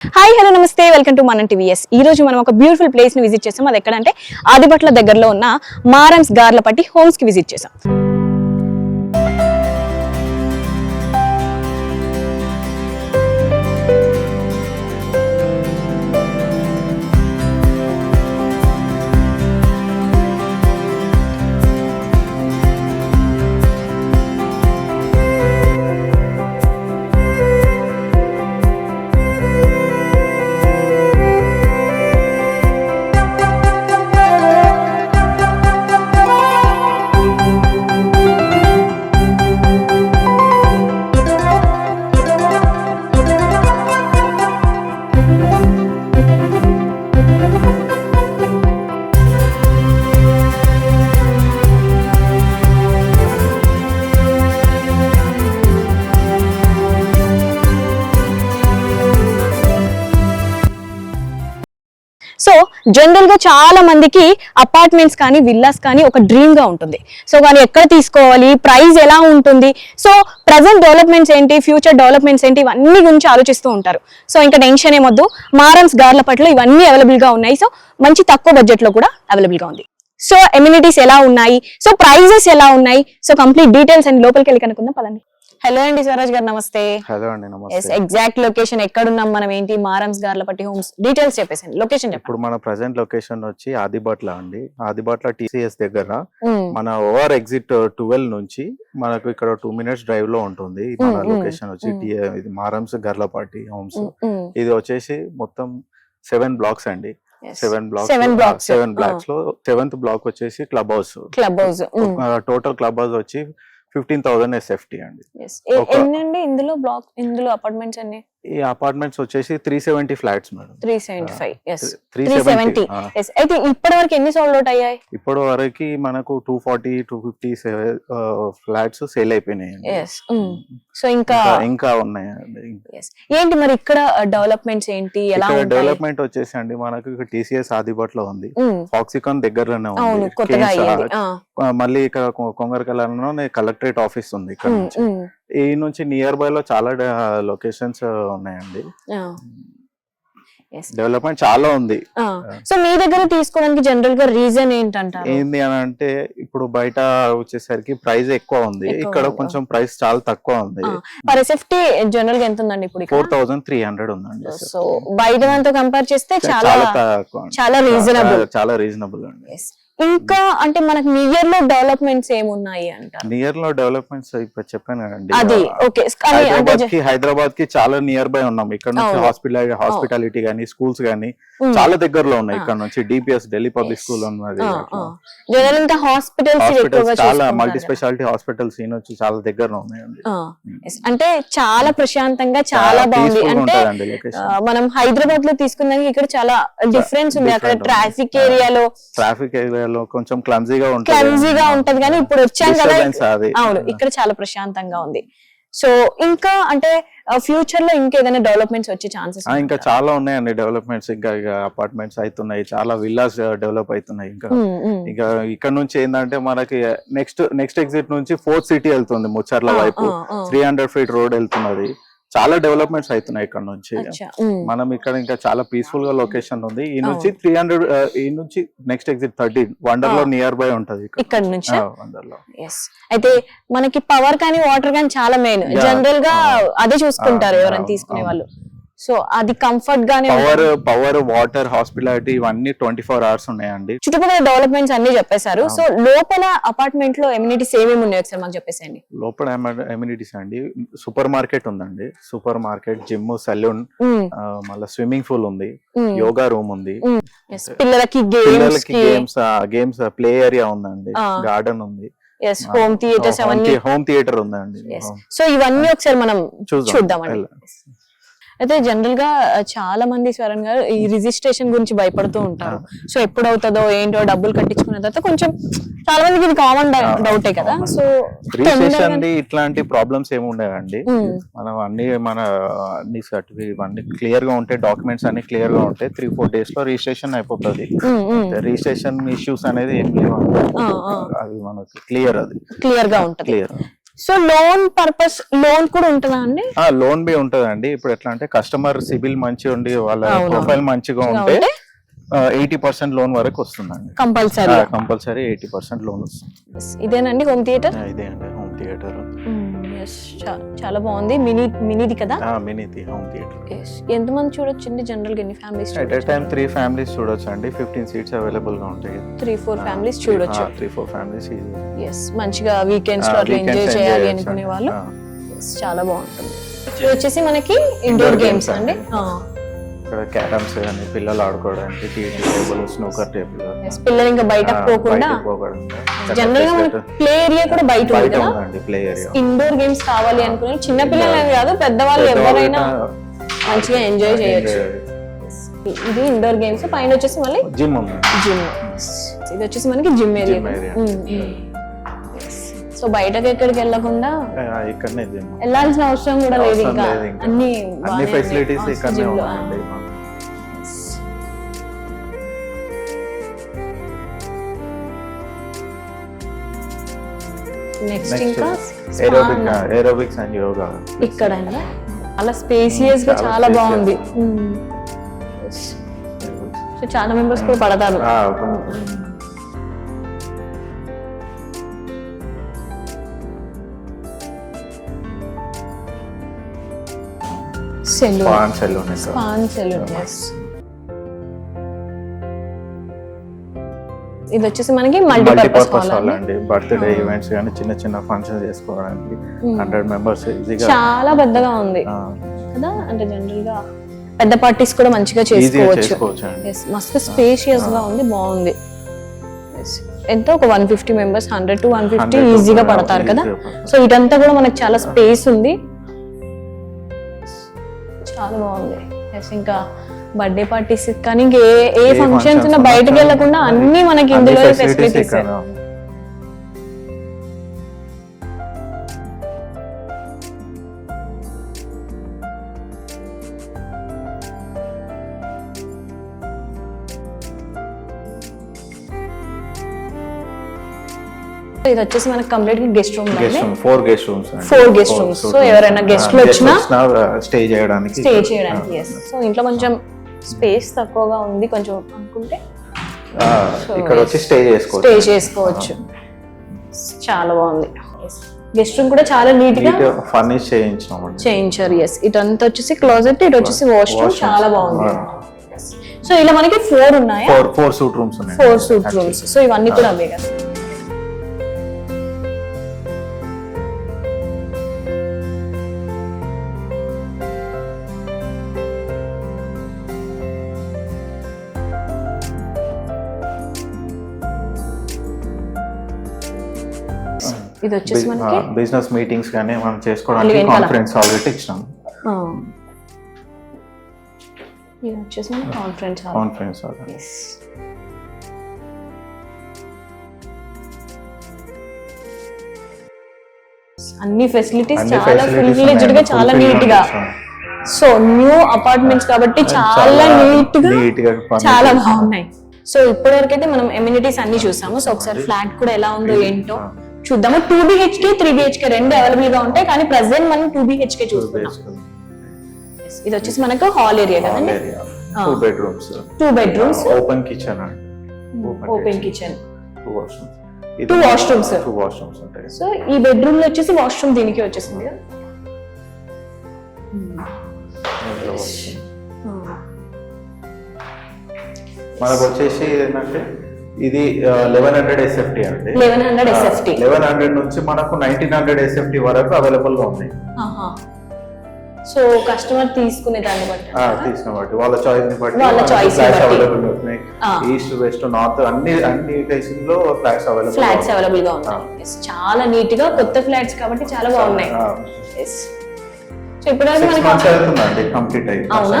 Hi hello namaste. Welcome to మన TVS ఈ రోజు మనం ఒక బ్యూటిఫుల్ ప్లేస్ని విజిట్ చేసాం. అది ఎక్కడంటే ఆదిపట్ల దగ్గరలో ఉన్న మారమ్స్ గార్లపట్టి హోమ్స్కి విజిట్ చేసాం. జనరల్గా చాలా మందికి అపార్ట్మెంట్స్ కానీ విల్లాస్ కానీ ఒక డ్రీమ్గా ఉంటుంది. సో వాళ్ళు ఎక్కడ తీసుకోవాలి? ప్రైస్ ఎలా ఉంటుంది? సో ప్రజెంట్ డెవలప్మెంట్స్ ఏంటి? ఫ్యూచర్ డెవలప్మెంట్స్ ఏంటి? ఇవన్నీ గురించి ఆలోచిస్తూ ఉంటారు. సో ఇంకా టెన్షన్ ఏమొద్దు మారమ్స్ గార్ల పట్ల ఇవన్నీ అవైలబుల్గా ఉన్నాయి. సో మంచి తక్కువ బడ్జెట్లో కూడా అవైలబుల్గా ఉంది. సో ఎమ్యూనిటీస్ ఎలా ఉన్నాయి? సో ప్రైజెస్ ఎలా ఉన్నాయి? సో కంప్లీట్ డీటెయిల్స్ అండ్ లోపలికి వెళ్ళి కనుక్కుందాం. పదండి. హలో అండి స్వరాజ్ గారు నమస్తే. హలో అండి నమస్తే. ఎగ్జాక్ట్ లొకేషన్ ఎక్కడున్నాం మనం ఏంటి? మారమ్స్ గార్లపట్టి హోమ్స్ డీటెయిల్స్ చెప్పేసండి లొకేషన్ ఇప్పుడు మన ప్రజెంట్ లొకేషన్ వచ్చి ఆదిబాట్ల అండి. ఆదిబాట్ల టీసీఎస్ దగ్గర మ్మ్. మన ఓవర్ ఎగ్జిట్ ట్వెల్వ్ నుంచి మనకు ఇక్కడ టూ మినిట్స్ డ్రైవ్లో ఉంటుంది. మన మ్మ్, మ్మ్, లొకేషన్ వచ్చి మ్మ్. టీ- ఇది మారమ్స్ గర్లపాటి హోమ్స్. ఇది వచ్చేసి మొత్తం సెవెన్ బ్లాక్స్ అండి. Seven blocks Seven blocks. Seven బ్లాక్స్లో seventh block వచ్చేసి club house club house total club house వచ్చి ఫిఫ్టీన్ థౌసండ్ ఎస్ఎఫ్టీ అండి. ఎన్ని అండి ఇందులో బ్లాక్ ఇందులో అపార్ట్మెంట్స్ అన్ని? ఈ అపార్ట్మెంట్స్ వచ్చేసి three seventy flats madam three seventy five three seventy అయితే ఇప్పటి వరకు ఎన్ని సోల్డ్ అవుట్ అయ్యాయి? ఇప్పటి వరకు మనకు two forty two fifty flats sale అయిపోయినాయి సో ఇంకా ఇంకా ఉన్నాయండి. Yes. ఏంటి మరి ఇక్కడ డెవలప్మెంట్స్ ఏంటి? ఎలా డెవలప్మెంట్ వచ్చేసి అండి మనకు టీసీఎస్ ఆదిబాట్లో ఉంది. మ్మ్. ఫాక్సికాన్ దగ్గరలోనే అవును ఉంది మళ్ళీ ఇక్కడ కొంగరకలలో కలెక్టరేట్ ఆఫీస్ ఉంది ఇక్కడ. ఈ నుంచి నియర్ బై లో చాలా లొకేషన్స్ ఉన్నాయండి. డెవలప్మెంట్ చాలా ఉంది. సో మీ దగ్గర తీసుకోవడానికి జనరల్గా రీజన్ ఏంటంటారు? ఏంది అని అంటే ఇప్పుడు బయట వచ్చేసరికి ప్రైస్ ఎక్కువ ఉంది. ఇక్కడ. కొంచెం ప్రైస్ చాలా తక్కువ ఉంది. పర్ ఎస్ఎఫ్టీ జనరల్గా ఎంత ఉందండి ఇప్పుడు? ఫోర్ థౌసండ్ త్రీ హండ్రెడ్ ఉందండి సో బయట దాంతో కంపేర్ చేస్తే చాలా. చాలా రీజనబుల్ చాలా రీజనబుల్ అండి. ఇంకా అంటే మనకు నియర్లో డెవలప్మెంట్స్ ఏమున్నాయి అంటారు నియర్లో డెవలప్మెంట్స్ ఇప్పుడు చెప్పాను కదండి అది ఓకే అంటే హైదరాబాద్కి హైదరాబాద్కి చాలా నియర్ బై ఉన్నాం ఇక్కడ నుంచి. హాస్పిటల్ హాస్పిటాలిటీ గానీ స్కూల్స్ గానీ. చాలా దగ్గరలో ఉన్నాయి. ఇక్కడ నుంచి డిపిఎస్ ఢిల్లీ పబ్లిక్. స్కూల్ ఉన్నది. జనరల్ హాస్పిటల్స్ చాలా మల్టీ. స్పెషాలిటీ హాస్పిటల్స్ ఈ నుంచి చాలా దగ్గర ఉన్నాయండి. అంటే చాలా ప్రశాంతంగా చాలా బాగుంది అంటే మనం హైదరాబాద్లో తీసుకున్నాక ఇక్కడ చాలా డిఫరెన్స్ ఉంది అక్కడ. ట్రాఫిక్. ఏరియాలో ట్రాఫిక్ ఏరియాలో కొంచెం క్లమ్జీగా ఉంటుంది. క్లమ్జీగా ఉంటది కానీ ఇప్పుడు వచ్చాం కదా. అవును ఇక్కడ చాలా ప్రశాంతంగా ఉంది. సో ఇంకా అంటే ఫ్యూచర్లో ఇంకా ఏదైనా డెవలప్మెంట్స్ వచ్చే ఛాన్సెస్ ఇంకా చాలా ఉన్నాయండి డెవలప్మెంట్స్ ఇంకా ఇక అపార్ట్మెంట్స్ అవుతున్నాయి చాలా విల్లాస్ డెవలప్ అవుతున్నాయి. ఇంకా ఇక ఇక్కడ నుంచి ఏంటంటే మనకి నెక్స్ట్ నెక్స్ట్ ఎగ్జిట్ నుంచి ఫోర్త్ సిటీ వెళ్తుంది ముచ్చర్ల వైపు. త్రీ హండ్రెడ్ ఫీట్ రోడ్ వెళ్తున్నది. చాలా డెవలప్మెంట్స్ అవుతున్నాయి ఇక్కడ నుంచి. మనం ఇక్కడ ఇంకా చాలా పీస్ఫుల్గా లొకేషన్ ఉంది. ఈ నుంచి త్రీ హండ్రెడ్ ఈ నుంచి నెక్స్ట్ ఎగ్జిట్ థర్టీ వండర్లో. నియర్ బై ఉంటది ఇక్కడ. నుంచి? వండర్లో అయితే మనకి పవర్ కానీ వాటర్ కానీ చాలా మెయిన్. జనరల్గా. అదే చూసుకుంటారు ఎవరైనా తీసుకునే. వాళ్ళు. సో అది కంఫర్ట్ గానే పవర్. పవర్ వాటర్ హాస్పిటాలిటీ ఇవన్నీ ట్వంటీ ఫోర్ అవర్స్ ఉన్నాయండి. చుట్టుపక్కల డెవలప్మెంట్స్ అన్ని చెప్పేశారు. సో లోపల అపార్ట్మెంట్లో ఎమ్యూనిటీస్ ఏమేమి ఉన్నాయి ఒకసారి మాకు చెప్పేసేయండి. లోపల ఎమ్యూనిటీస్ అండి. సూపర్ మార్కెట్ ఉందండి. సూపర్ మార్కెట్ జిమ్ సలూన్ మళ్ళీ స్విమ్మింగ్ పూల్ ఉంది. యోగా రూమ్ ఉంది. పిల్లలకి games games games play area ఉందండి. గార్డెన్ ఉంది. ఎస్ హోమ్ థియేటర్స్ అవన్నీ. హోమ్ థియేటర్ ఉందండి. సో ఇవన్నీ ఒకసారి మనం చూద్దాం. చూద్దామండి. అయితే జనరల్గా చాలా మంది స్వరణ్ గారు ఈ రిజిస్ట్రేషన్ గురించి భయపడుతూ ఉంటారు. సో ఎప్పుడు అవుతుందో ఏంటో డబ్బులు కట్టించుకున్న తర్వాత కొంచెం చాలా మందికి ఇది కామన్ డౌటే కదా. సో రిజిస్ట్రేషన్ ఇట్లాంటి ప్రాబ్లమ్స్ ఏమి ఉండవండి. మనం అన్ని మన అన్ని సర్టిఫికేట్ అన్ని క్లియర్గా ఉంటాయి డాక్యుమెంట్స్ అన్ని క్లియర్గా ఉంటాయి త్రీ ఫోర్ డేస్లో రిజిస్ట్రేషన్ అయిపోతుంది. రిజిస్ట్రేషన్ ఇష్యూస్ అనేది ఏం లేవు అవి మనకి క్లియర్ అది. క్లియర్గా ఉంటది. Clear so loan purpose loan కూడా ఉంటుందా అండి? లోన్ బి ఉంటదండి. ఇప్పుడు ఎట్లా అంటే కస్టమర్ సిబిల్ మంచిగా ఉండి వాళ్ళ. ప్రొఫైల్ మంచిగా ఉంటే ఎయిటీ పర్సెంట్ లోన్ వరకు వస్తుందండి. Compulsory. Compulsory eighty percent loan వస్తుంది. ఇదేనండి హోమ్ థియేటర్ ఇదే అండి హోమ్ థియేటర్ చాలా బాగుంది. మినీ మినీది కదా? Mini home theatre Yes. ఎంతమంది చూడొచ్చండి జనరల్గా ఎన్ని families at a time three families చూడొచ్చు అండి ఫిఫ్టీన్ సీట్స్ అవైలబుల్గా ఉంటాయి. త్రీ ఫోర్ ఫ్యామిలీస్ చూడొచ్చు. త్రీ ఫోర్ ఫ్యామిలీస్ ఎస్ మంచిగా వీకెండ్స్లో అట్లా ఎంజాయ్ చేయాలి అనుకునే వాళ్ళు. చాలా బాగుంటుంది. వచ్చేసి మనకి ఇండోర్ గేమ్స్ అండి. ఇక్కడ క్యారమ్స్ కానీ పిల్లలు ఆడుకోవడానికి టీటీ టేబుల్ స్నూకర్ టేబుల్. పిల్లలు ఇంకా బయటకు పోకుండా జనరల్గా మనకి ప్లే ఏరియా కూడా బయట బయట ఉందండి ప్లే ఏరియా ఇండోర్ గేమ్స్ కావాలి అనుకునే చిన్న పిల్లలే కాదు పెద్దవాళ్ళు ఎవరైనా మంచిగా ఎంజాయ్ చేయొచ్చు. ఇది ఇండోర్ గేమ్స్ పైన వచ్చేసి మళ్ళీ జిమ్ జిమ్ ఇది వచ్చేసి మనకి జిమ్ ఏరియా. సో బయటకి ఎక్కడికి వెళ్ళకుండా వెళ్ళాల్సిన అవసరం కూడా లేదు ఇంకా. అన్ని ఫెసిలిటీస్. ఇక్కడనే నెక్స్ట్ ఇంకా ఏరోబిక్ ఏరోబిక్స్ అండ్ యోగా ఇక్కడ చాలా స్పేసియస్గా చాలా. బాగుంది. సో చాలా మెంబర్స్ కూడా పడతారు. సెలూన్ పాన్ సెలూన్ ఇక్కడ పాన్ సెలూన్ ఇది వచ్చేసి మనకి మల్టీపర్పస్ హాల్ అండి బర్త్డే ఈవెంట్స్ కానీ చిన్న చిన్న ఫంక్షన్స్ చేసుకోవడానికి హండ్రెడ్ మెంబర్స్ ఈజీగా చాలా పెద్దగా ఉంది. కదా? అంటే జనరల్గా పెద్ద పార్టీస్ కూడా మంచిగా చేసుకోవచ్చు. మస్తు స్పేషియస్గా ఉంది బాగుంది. ఎంత ఒక one fifty members hundred to one fifty 100 to ఈజీగా 100 పడతారు కదా. సో ఇదంతా కూడా మనకి చాలా స్పేస్ ఉంది. చాలా బాగుంది. Yes, ఇంకా బర్త్డే పార్టీస్ కానీ ఏ ఏ ఫంక్షన్స్ ఉన్నా బయటకు చాలా వెళ్ళకుండా అన్ని- మనకి ఇందులో ఫెసిలిటీస్ ఇది వచ్చేసి మనకి కంప్లీట్గా guest room guest room four guest rooms Four guest rooms. So, ఎవరైనా guest లు వచ్చినా స్టే చేయడానికి స్టే చేయడానికి సో ఇంట్లో కొంచెం స్పేస్ తక్కువగా ఉంది కొంచెం అనుకుంటే. ఆ, ఇక్కడ వచ్చి స్టే చేసుకోవచ్చు. స్టే చేసుకోవచ్చు. చాలా బాగుంది. గెస్ట్ రూమ్ కూడా చాలా నీట్గా ఫర్నిష్ చేయించినామండి చేయించారు ఎస్ ఇటంతా వచ్చేసి క్లోజెట్ ఇటు వచ్చేసి వాష్ రూమ్. చాలా బాగుంది. సో ఇలా మనకి ఫోర్ ఉన్నాయా? ఫోర్ ఫోర్ సూట్ రూమ్స్ ఉన్నాయి. ఫోర్ సూట్ రూమ్స్ సో ఇవన్నీ కూడా అవే కదా. ఇది వచ్చేసి మనకి బిజినెస్ మీటింగ్స్ కానీ మనం చేసుకోవడానికి. కాన్ఫరెన్స్ హాల్ పెట్టి ఇచ్చినాం. ఇది వచ్చేసి మన కాన్ఫరెన్స్ హాల్. Conference hall. అన్ని ఫెసిలిటీస్ చాలా ఫుల్ ఫ్లెడ్జ్డ్గా చాలా నీట్గా. సో న్యూ అపార్ట్మెంట్స్ కాబట్టి చాలా నీట్గా చాలా. బాగున్నాయి. సో ఇప్పటి వరకు అయితే మనం ఎమ్యూనిటీస్ అన్ని చూసాము. సో ఒకసారి ఫ్లాట్ కూడా ఎలా ఉందో ఏంటో. చూద్దాము. టూ బిహెచ్కే త్రీ బిహెచ్కే రెండు అవైలబుల్గా ఉంటాయి. కానీ ప్రెసెంట్ మనం టూ బిహెచ్కే చూస్తున్నాం. ఇది వచ్చేసి మనకు హాల్ ఏరియా కదండి. Two bedrooms two bedrooms open kitchen open kitchen two washrooms Two washrooms. Two washrooms ఉంటాయి. సో ఈ బెడ్రూమ్లో వచ్చేసి వాష్రూమ్ దీనికి వచ్చేసింది కదా? మనకు వచ్చేసి ఏంటంటే ఇది లెవెన్ హండ్రెడ్ ఎస్ఎఫ్టీ అండి. Eleven hundred SFT eleven hundred నుంచి మనకు నైన్టీన్ హండ్రెడ్ ఎస్ఎఫ్టీ వరకు అవైలబుల్గా ఉన్నాయి. సో కస్టమర్ తీసుకునే దాన్ని బట్టి ఆ, తీసిన బట్టి. వాళ్ళ చాయిస్ని బట్టి వాళ్ళ బట్టి. అవైలబుల్ అవుతున్నాయి ఆ. ఈస్ట్ వెస్ట్ నార్త్ అన్ని అన్ని ప్లేసెస్లో ఫ్లాట్స్ అవైలబుల్ ఫ్లాట్స్ అవైలబుల్గా ఉన్నాయి. చాలా నీట్గా కొత్త ఫ్లాట్స్ కాబట్టి చాలా బాగున్నాయి. సో కంప్లీట్ అవునా?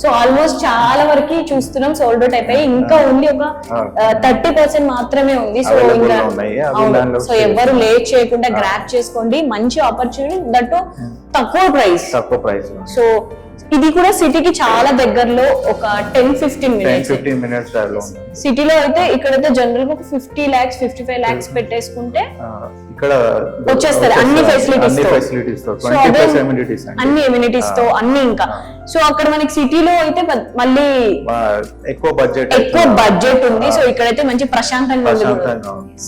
సో ఆల్మోస్ట్ చాలా వరకు చూస్తున్నాం సోల్డ్ అవుట్ అయిపోయి ఇంకా ఉంది ఒక థర్టీ పర్సెంట్ మాత్రమే ఉంది. సో ఇంకా సో ఎవరు లేట్ చేయకుండా గ్రాప్ చేసుకోండి. మంచి ఆపర్చునిటీ దట్టు తక్కువ ప్రైస్ తక్కువ ప్రైస్ సో ఇది కూడా సిటీకి చాలా దగ్గరలో ఒక ten fifteen ten minutes fifteen minutes సిటీలో అయితే ఇక్కడైతే జనరల్గా ఒక fifty lakhs fifty five lakhs పెట్టేసుకుంటే ఇక్కడ వచ్చేస్తది, అన్ని facilities అన్ని. ఫెసిలిటీస్తో అన్ని ఎమ్యూనిటీస్తో అన్ని ఇంకా. సో అక్కడ మనకి సిటీలో అయితే మళ్ళీ ఎక్కువ బడ్జెట్ ఎక్కువ బడ్జెట్ ఉంది. సో ఇక్కడైతే మంచి ప్రశాంతంగా ఉంది.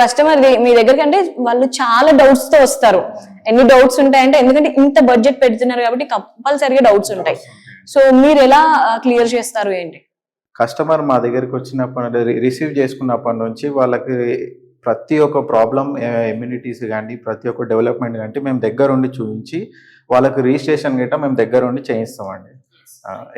కస్టమర్ మీ దగ్గరికి అంటే వాళ్ళు చాలా డౌట్స్తో వస్తారు. ఎన్ని డౌట్స్ ఉంటాయంటే ఎందుకంటే ఇంత బడ్జెట్ పెడుతున్నారు కాబట్టి కంపల్సరీగా డౌట్స్ ఉంటాయి. సో మీరు ఎలా క్లియర్ చేస్తారు ఏంటి? కస్టమర్ మా దగ్గరికి వచ్చినప్పటి రిసీవ్ చేసుకున్నప్పటి నుంచి వాళ్ళకి ప్రతి ఒక్క ప్రాబ్లం ఇమ్యూనిటీస్ కానీ ప్రతి ఒక్క డెవలప్మెంట్ కానీ మేము దగ్గరుండి చూపించి వాళ్ళకి రిజిస్ట్రేషన్ గిట్ట మేము దగ్గరుండి చేయిస్తామండి.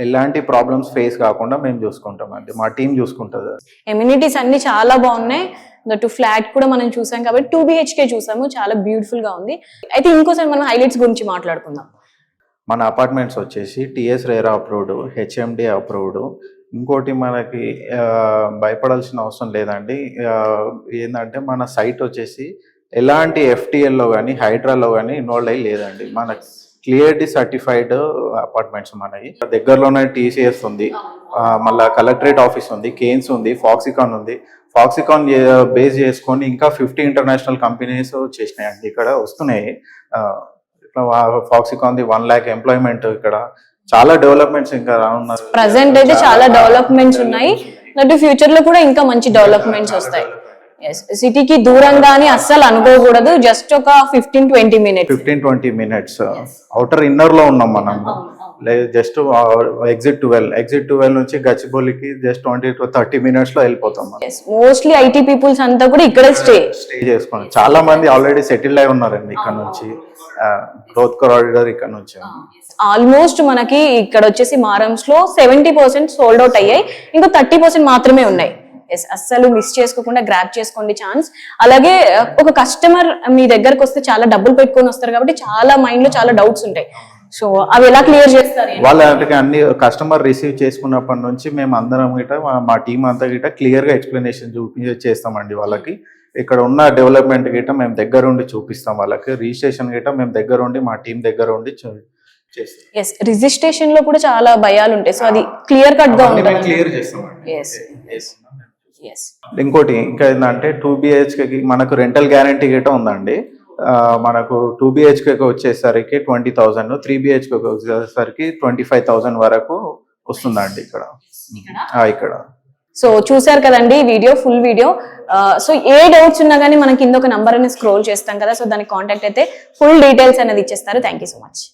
ఎలాంటి ప్రాబ్లమ్స్ ఫేస్ కాకుండా మేము చూసుకుంటామండి. మా టీం చూసుకుంటుంది. ఎమ్యూనిటీస్ అన్ని చాలా బాగున్నాయి. దట్టు ఫ్లాట్ కూడా మనం చూసాం కాబట్టి టూ బిహెచ్కే చూసాము. చాలా బ్యూటిఫుల్గా ఉంది. అయితే ఇంకోసారి మనం హైలైట్స్ గురించి మాట్లాడుకుందాం. మన అపార్ట్మెంట్స్ వచ్చేసి TS RERA approved HMD approved ఇంకోటి మనకి భయపడాల్సిన అవసరం లేదండి. ఏంటంటే మన సైట్ వచ్చేసి ఎలాంటి ఎఫ్టిఎల్లో కానీ హైడ్రాలో కానీ ఇన్వాల్వ్ అయ్యి లేదండి. మన క్లియర్లీ సర్టిఫైడ్ అపార్ట్మెంట్స్ మనకి దగ్గరలోనే టీసీఎస్ ఉంది. మళ్ళా కలెక్టరేట్ ఆఫీస్ ఉంది కేన్స్ ఉంది ఫాక్సికాన్ ఉంది. ఫాక్సికాన్ బేస్ చేసుకొని ఇంకా ఫిఫ్టీ ఇంటర్నేషనల్ కంపెనీస్ వచ్చేసినాయండి ఇక్కడ వస్తున్నాయి. ఇట్లా Foxconn the one lakh employment ఇక్కడ. చాలా డెవలప్మెంట్స్ ఇంకా రానున్నారు. ప్రజెంట్ అయితే చాలా డెవలప్మెంట్స్ ఉన్నాయి. దట్టు ఫ్యూచర్లో కూడా ఇంకా మంచి డెవలప్మెంట్స్ వస్తాయి. సిటీకి దూరంగానే అస్సలు అనుకోకూడదు. జస్ట్ ఒక fifteen twenty minutes fifteen twenty minutes outer ఇన్నర్లో ఉన్నాం మనం. Just exit twelve. Exit twelve నుంచి గచ్చిబౌలికి జస్ట్ ట్వంటీ టు థర్టీ మినిట్స్లో వెళ్ళిపోతాం మోస్ట్లీ ఐటీ పీపుల్స్ అంతా కూడా ఇక్కడే స్టే స్టే చేసుకోండి. చాలా మంది ఆల్రెడీ సెటిల్ అయి ఉన్నారండి ఇక్కడ నుంచి. గ్రోత్ కారిడార్ ఇక్కడ నుంచి. ఆల్మోస్ట్ మనకి ఇక్కడ వచ్చేసి మారమ్స్లో సెవెంటీ పర్సెంట్ సోల్డ్ అవుట్ అయ్యాయి. ఇంకా థర్టీ పర్సెంట్ మాత్రమే ఉన్నాయి. ఎస్ అస్సలు మిస్ చేసుకోకుండా గ్రాప్ చేసుకోండి ఛాన్స్ అలాగే ఒక కస్టమర్ మీ దగ్గరకు వస్తే చాలా డబ్బులు పెట్టుకొని వస్తారు కాబట్టి చాలా మైండ్లో చాలా డౌట్స్ ఉంటాయి. సో అవి ఎలా క్లియర్ చేస్తారు? వాళ్ళకి అన్ని కస్టమర్ రిసీవ్ చేసుకున్నప్పటి నుంచి మేము అందరం గిట మా- టీం అంతా గిట క్లియర్గా ఎక్స్ప్లెనేషన్ చూపి చేస్తామండి వాళ్ళకి. ఇక్కడ ఉన్న డెవలప్మెంట్ గిట మేము దగ్గరుండి చూపిస్తాం వాళ్ళకి. రిజిస్ట్రేషన్ గిట మేము దగ్గరుండి మా టీం దగ్గర ఉండి ఎస్ రిజిస్ట్రేషన్లో కూడా చాలా భయాలు ఉంటాయి సో అది క్లియర్ కట్గా ఉంటుంది క్లియర్ ఇంకోటి ఇంకా ఏంటంటే టూ బిహెచ్కేకి మనకు రెంటల్ గ్యారంటీ గిట ఉందండి. మనకు టూ బిహెచ్కేకి వచ్చేసరికి ట్వంటీ థౌసండ్ త్రీ బిహెచ్కేకి వచ్చేసరికి ట్వంటీ ఫైవ్ థౌసండ్ వరకు వస్తుందండి ఇక్కడ. ఇక్కడ? సో చూసారు కదండి వీడియో ఫుల్ వీడియో. సో ఏ డౌట్స్ ఉన్నా కానీ మనం కింద ఒక నంబర్ అనేది స్క్రోల్ చేస్తాం కదా సో దానికి కాంటాక్ట్ అయితే ఫుల్ డీటెయిల్స్ అనేది ఇచ్చేస్తారు. Thank you so much